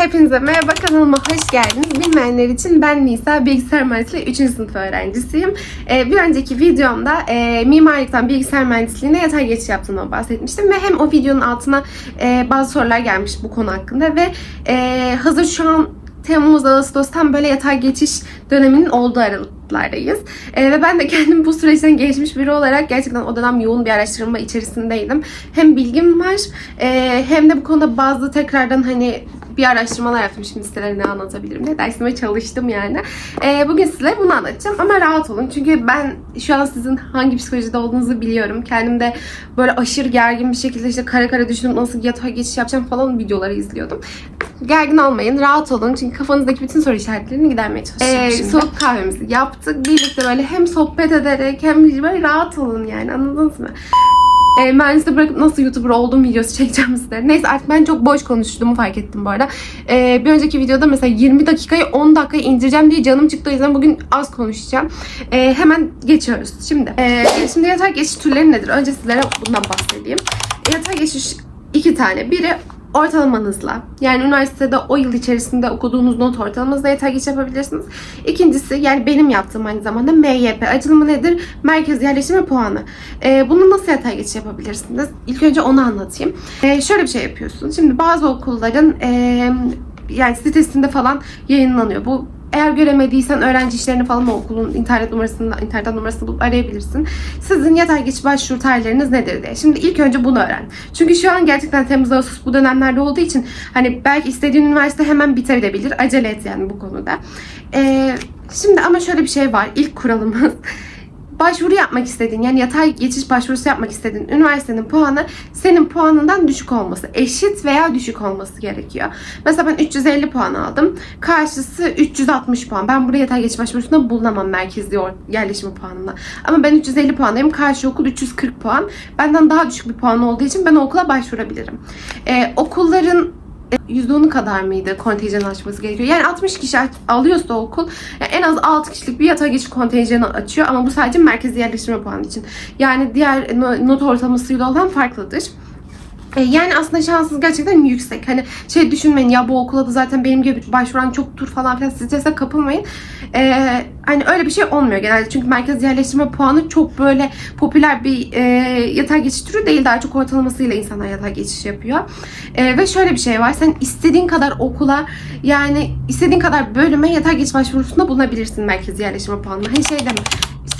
Hepinize merhaba kanalıma hoş geldiniz. Bilmeyenler için ben Nisa, bilgisayar mühendisliği 3. sınıf öğrencisiyim. Ee, bir önceki videomda e, mimarlıktan bilgisayar mühendisliğine yatay geçiş yaptığımdan bahsetmiştim. Ve hem o videonun altına e, bazı sorular gelmiş bu konu hakkında ve e, hazır şu an Temmuz, Ağustos tam böyle yatay geçiş döneminin olduğu aralıklardayız. Ee, ve ben de kendim bu süreçten geçmiş biri olarak gerçekten o dönem yoğun bir araştırma içerisindeydim. Hem bilgim var e, hem de bu konuda bazı tekrardan hani bir araştırmalar yaptım. Şimdi sizlere ne anlatabilirim diye dersime çalıştım yani. Ee, bugün size bunu anlatacağım ama rahat olun. Çünkü ben şu an sizin hangi psikolojide olduğunuzu biliyorum. Kendim de böyle aşırı gergin bir şekilde işte kara kara düşünüp nasıl yatağa geçiş yapacağım falan videoları izliyordum. Gergin olmayın, rahat olun. Çünkü kafanızdaki bütün soru işaretlerini gidermeye çalışacağım Ee, şimdi. Soğuk kahvemizi yaptık. Birlikte böyle hem sohbet ederek hem böyle rahat olun yani anladınız mı? E, mühendisliği bırakıp nasıl YouTuber oldum videosu çekeceğim size. Neyse artık ben çok boş konuştuğumu fark ettim bu arada. E, bir önceki videoda mesela 20 dakikayı 10 dakikaya indireceğim diye canım çıktı. O yüzden bugün az konuşacağım. E, hemen geçiyoruz. Şimdi e, şimdi yatay geçiş türleri nedir? Önce sizlere bundan bahsedeyim. Yatay geçiş iki tane. Biri ortalamanızla yani üniversitede o yıl içerisinde okuduğunuz not ortalamanızla yatay geçiş yapabilirsiniz. İkincisi yani benim yaptığım aynı zamanda MYP. Açılımı nedir? Merkez yerleşimi puanı. Ee, bunu nasıl yatay geçiş yapabilirsiniz? İlk önce onu anlatayım. Ee, şöyle bir şey yapıyorsun. Şimdi bazı okulların ee, yani sitesinde falan yayınlanıyor. Bu eğer göremediysen öğrenci işlerini falan o okulun internet numarasını, internet numarasını bulup arayabilirsin. Sizin yatay geçiş başvuru tarihleriniz nedir diye. Şimdi ilk önce bunu öğren. Çünkü şu an gerçekten Temmuz Ağustos bu dönemlerde olduğu için hani belki istediğin üniversite hemen bitebilir. Acele et yani bu konuda. Ee, şimdi ama şöyle bir şey var. İlk kuralımız başvuru yapmak istediğin yani yatay geçiş başvurusu yapmak istediğin üniversitenin puanı senin puanından düşük olması, eşit veya düşük olması gerekiyor. Mesela ben 350 puan aldım. Karşısı 360 puan. Ben buraya yatay geçiş başvurusunda bulunamam merkezli yerleşimi puanımla. Ama ben 350 puandayım. Karşı okul 340 puan. Benden daha düşük bir puan olduğu için ben okula başvurabilirim. Ee, okulların %10'u kadar mıydı kontenjan açması gerekiyor? Yani 60 kişi alıyorsa okul yani en az 6 kişilik bir yatay geçiş kontenjanı açıyor ama bu sadece merkezi yerleştirme puanı için. Yani diğer no- not ortalamasıyla olan farklıdır. E, Yani aslında şansınız gerçekten yüksek. Hani şey düşünmeyin ya bu okula da zaten benim gibi başvuran çoktur falan filan strese kapılmayın. E, hani öyle bir şey olmuyor genelde. Çünkü merkez yerleştirme puanı çok böyle popüler bir e, yatay geçiş türü değil. Daha çok ortalamasıyla insanlar yatay geçiş yapıyor. E, ve şöyle bir şey var. Sen istediğin kadar okula yani istediğin kadar bölüme yatay geçiş başvurusunda bulunabilirsin merkez yerleştirme puanına. Hani şey deme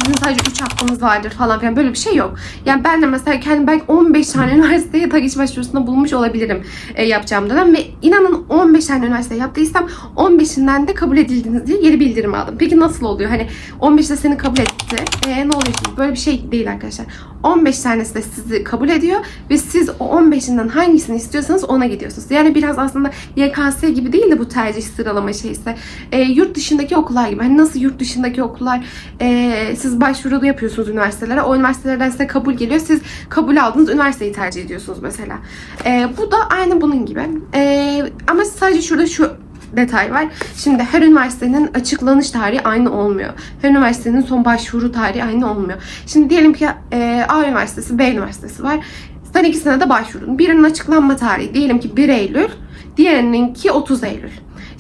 sizin sadece 3 hakkınız vardır falan filan böyle bir şey yok. Yani ben de mesela kendim belki 15 tane üniversiteye tagiç başvurusunda bulunmuş olabilirim e, yapacağım dönem ve inanın 15 tane üniversite yaptıysam 15'inden de kabul edildiniz diye geri bildirim aldım. Peki nasıl oluyor? Hani 15'te seni kabul etti. E, ne oluyor? Böyle bir şey değil arkadaşlar. 15 tanesi de sizi kabul ediyor ve siz o 15'inden hangisini istiyorsanız ona gidiyorsunuz. Yani biraz aslında YKS gibi değil de bu tercih sıralama şeyse e, yurt dışındaki okullar gibi. Hani nasıl yurt dışındaki okullar e, siz başvuru yapıyorsunuz üniversitelere. O üniversitelerden size kabul geliyor. Siz kabul aldığınız üniversiteyi tercih ediyorsunuz mesela. E, bu da aynı bunun gibi. E, ama sadece şurada şu detay var. Şimdi her üniversitenin açıklanış tarihi aynı olmuyor. Her üniversitenin son başvuru tarihi aynı olmuyor. Şimdi diyelim ki e, A üniversitesi, B üniversitesi var. Sen ikisine de başvurdun. Birinin açıklanma tarihi diyelim ki 1 Eylül, diğerininki 30 Eylül.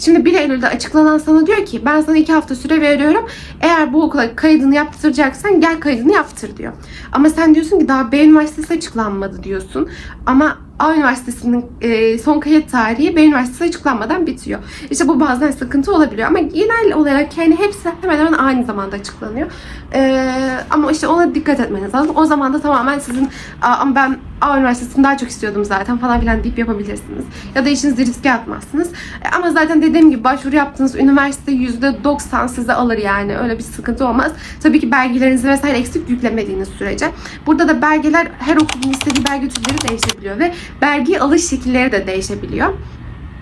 Şimdi 1 Eylül'de açıklanan sana diyor ki ben sana 2 hafta süre veriyorum. Eğer bu okula kaydını yaptıracaksan gel kaydını yaptır diyor. Ama sen diyorsun ki daha B üniversitesi açıklanmadı diyorsun. Ama A üniversitesinin e, son kayıt tarihi B üniversitesi açıklanmadan bitiyor. İşte bu bazen sıkıntı olabiliyor ama genel olarak yani hepsi hemen hemen aynı zamanda açıklanıyor. E, ama işte ona dikkat etmeniz lazım. O zaman da tamamen sizin "Aa, ama ben A üniversitesini daha çok istiyordum zaten falan filan deyip yapabilirsiniz. Ya da işinizi riske atmazsınız. Ama zaten dediğim gibi başvuru yaptığınız üniversite %90 size alır yani. Öyle bir sıkıntı olmaz. Tabii ki belgelerinizi vesaire eksik yüklemediğiniz sürece. Burada da belgeler her okulun istediği belge türleri değişebiliyor ve belge alış şekilleri de değişebiliyor.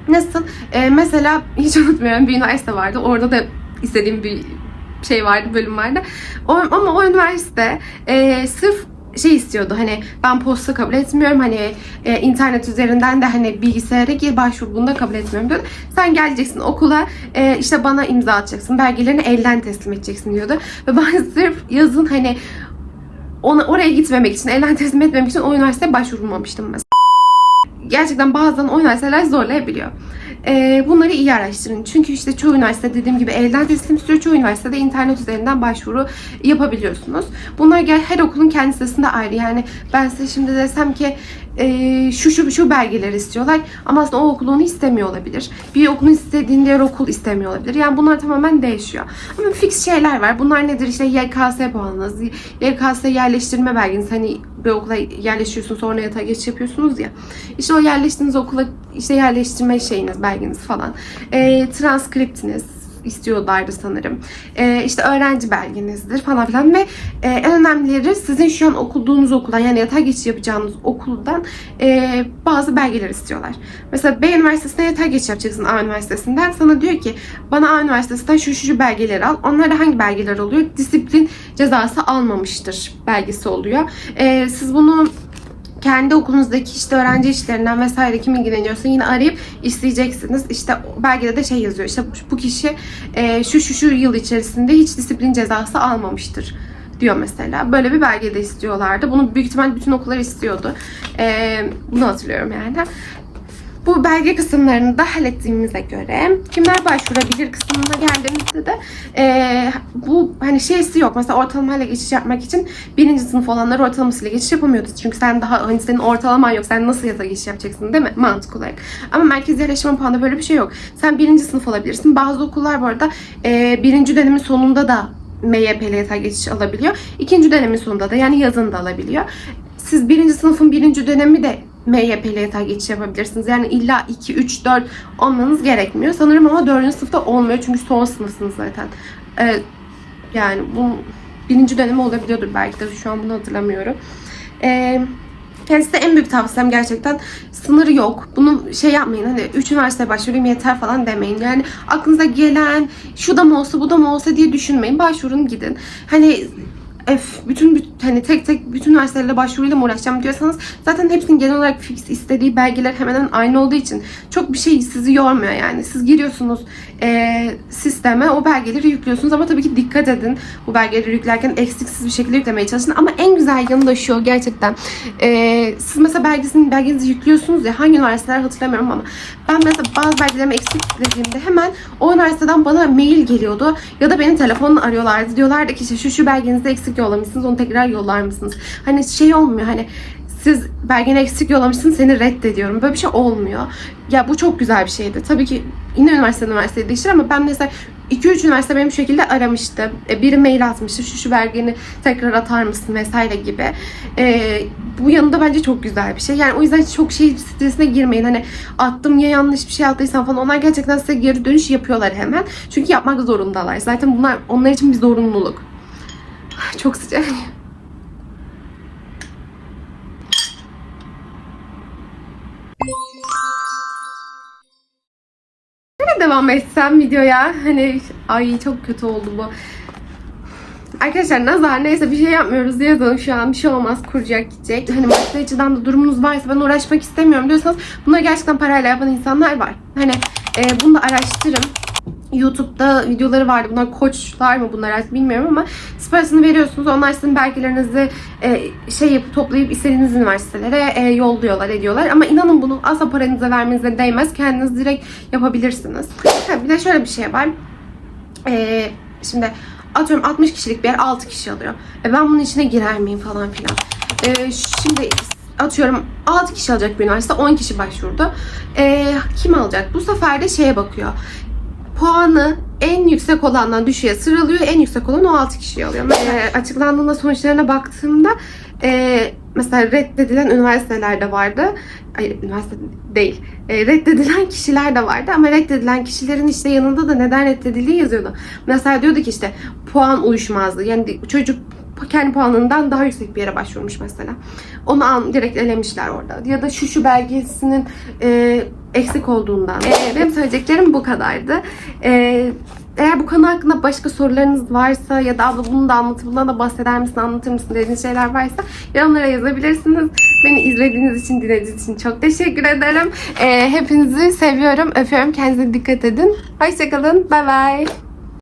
Nasıl? Ee, mesela hiç unutmuyorum bir üniversite vardı. Orada da istediğim bir şey vardı, bölüm vardı. O, ama o üniversite e, sırf şey istiyordu hani ben posta kabul etmiyorum hani e, internet üzerinden de hani bilgisayara gir başvur bunu da kabul etmiyorum diyordu. Sen geleceksin okula e, işte bana imza atacaksın belgelerini elden teslim edeceksin diyordu. Ve ben sırf yazın hani ona, oraya gitmemek için elden teslim etmemek için o üniversiteye başvurmamıştım mesela gerçekten bazen o üniversiteler zorlayabiliyor. Ee, bunları iyi araştırın. Çünkü işte çoğu üniversite dediğim gibi elden teslim istiyor. Çoğu üniversitede internet üzerinden başvuru yapabiliyorsunuz. Bunlar gel her okulun kendi sitesinde ayrı. Yani ben size şimdi desem ki e, şu şu şu belgeleri istiyorlar ama aslında o okul onu istemiyor olabilir. Bir okulun istediğin diğer okul istemiyor olabilir. Yani bunlar tamamen değişiyor. Ama fix şeyler var. Bunlar nedir? İşte YKS puanınız, YKS yerleştirme belgeniz. Hani bir okula yerleşiyorsun sonra yatağa geçiş yapıyorsunuz ya. İşte o yerleştiğiniz okula işte yerleştirme şeyiniz, belgeniz falan. E, transkriptiniz istiyorlardı sanırım. E, işte öğrenci belgenizdir falan filan ve e, en önemlileri sizin şu an okuduğunuz okuldan yani yatağa geçiş yapacağınız okuldan e, bazı belgeler istiyorlar. Mesela B üniversitesine yatağa geçiş yapacaksın A üniversitesinden. Sana diyor ki bana A üniversitesinden şu şu şu belgeleri al. Onlar hangi belgeler oluyor? Disiplin cezası almamıştır belgesi oluyor. E, siz bunu kendi okulunuzdaki işte öğrenci işlerinden vesaire kim ilgileniyorsa yine arayıp isteyeceksiniz. İşte belgede de şey yazıyor. İşte bu kişi e, şu şu şu yıl içerisinde hiç disiplin cezası almamıştır diyor mesela. Böyle bir belge de istiyorlardı. Bunu büyük ihtimal bütün okullar istiyordu. E, bunu hatırlıyorum yani. Bu belge kısımlarını da hallettiğimize göre kimler başvurabilir kısmına geldiğimizde de e, bu hani şeysi yok. Mesela ortalamayla geçiş yapmak için birinci sınıf olanlar ortalamasıyla geçiş yapamıyordu. Çünkü sen daha hani senin ortalaman yok. Sen nasıl yata geçiş yapacaksın değil mi? Mantık olarak. Ama merkezi yerleştirme puanında böyle bir şey yok. Sen birinci sınıf olabilirsin. Bazı okullar bu arada e, birinci dönemin sonunda da MYP'li geçiş alabiliyor. İkinci dönemin sonunda da yani yazın da alabiliyor. Siz birinci sınıfın birinci dönemi de MYP'li yatağa geçiş yapabilirsiniz. Yani illa 2, 3, 4 olmanız gerekmiyor. Sanırım ama 4. sınıfta olmuyor çünkü son sınıfsınız zaten. Ee, yani bu birinci dönemi olabiliyordur belki de şu an bunu hatırlamıyorum. Ee, yani size en büyük tavsiyem gerçekten sınırı yok. Bunu şey yapmayın hani 3 üniversiteye başvurayım yeter falan demeyin. Yani aklınıza gelen şu da mı olsa bu da mı olsa diye düşünmeyin. Başvurun gidin. Hani Öf, bütün, hani tek tek bütün üniversitelere başvuruyla mı uğraşacağım diyorsanız zaten hepsinin genel olarak fix istediği belgeler hemen aynı olduğu için çok bir şey sizi yormuyor yani. Siz giriyorsunuz e, sisteme o belgeleri yüklüyorsunuz ama tabii ki dikkat edin bu belgeleri yüklerken eksiksiz bir şekilde yüklemeye çalışın ama en güzel yanı da şu gerçekten e, siz mesela belgesini, belgenizi yüklüyorsunuz ya hangi üniversiteler hatırlamıyorum ama ben mesela bazı belgelerimi eksik dediğimde hemen o üniversiteden bana mail geliyordu ya da beni telefonla arıyorlardı diyorlardı ki işte şu şu belgenizi eksik yollamışsınız onu tekrar yollar mısınız? Hani şey olmuyor hani siz belgeni eksik yollamışsın seni reddediyorum. Böyle bir şey olmuyor. Ya bu çok güzel bir şeydi. Tabii ki yine üniversite üniversite değişir ama ben mesela 2-3 üniversite benim bu şekilde aramıştı. E, Biri mail atmıştı. Şu şu belgeni tekrar atar mısın vesaire gibi. Ee, bu yanında bence çok güzel bir şey. Yani o yüzden çok şey stresine girmeyin. Hani attım ya yanlış bir şey attıysam falan. Onlar gerçekten size geri dönüş yapıyorlar hemen. Çünkü yapmak zorundalar. Zaten bunlar onlar için bir zorunluluk. Çok sıcak. Devam etsem videoya? Hani ay çok kötü oldu bu. Arkadaşlar nazar neyse bir şey yapmıyoruz yazın şu an bir şey olmaz kuracak gidecek. Hani maddi açıdan da durumunuz varsa ben uğraşmak istemiyorum diyorsanız bunları gerçekten parayla yapan insanlar var. Hani e, bunu da araştırın. YouTube'da videoları vardı. Bunlar koçlar mı bunlar artık bilmiyorum ama siparişini veriyorsunuz. Onlar sizin belgelerinizi e, şey yapıp toplayıp istediğiniz üniversitelere e, yolluyorlar, ediyorlar. Ama inanın bunu asla paranıza vermenize değmez. Kendiniz direkt yapabilirsiniz. Ha, bir de şöyle bir şey var. E, şimdi atıyorum 60 kişilik bir yer 6 kişi alıyor. E, ben bunun içine girer miyim falan filan. E, şimdi atıyorum 6 kişi alacak bir üniversite 10 kişi başvurdu. E, kim alacak? Bu sefer de şeye bakıyor puanı en yüksek olandan düşüğe sıralıyor. En yüksek olan o 6 kişiyi alıyor. E, açıklandığında sonuçlarına baktığımda e, mesela reddedilen üniversiteler de vardı. Hayır üniversite değil. E, reddedilen kişiler de vardı ama reddedilen kişilerin işte yanında da neden reddedildiği yazıyordu. Mesela diyordu ki işte puan uyuşmazdı. Yani çocuk kendi puanından daha yüksek bir yere başvurmuş mesela. Onu al, direkt elemişler orada. Ya da şu şu belgesinin e, eksik olduğundan. E, benim söyleyeceklerim bu kadardı. E, eğer bu konu hakkında başka sorularınız varsa ya da abla bunu da anlatır, bundan da bahseder misin, anlatır mısın dediğiniz şeyler varsa yorumlara yazabilirsiniz. Beni izlediğiniz için, dinlediğiniz için çok teşekkür ederim. E, hepinizi seviyorum, öpüyorum. Kendinize dikkat edin. Hoşçakalın. Bye bye.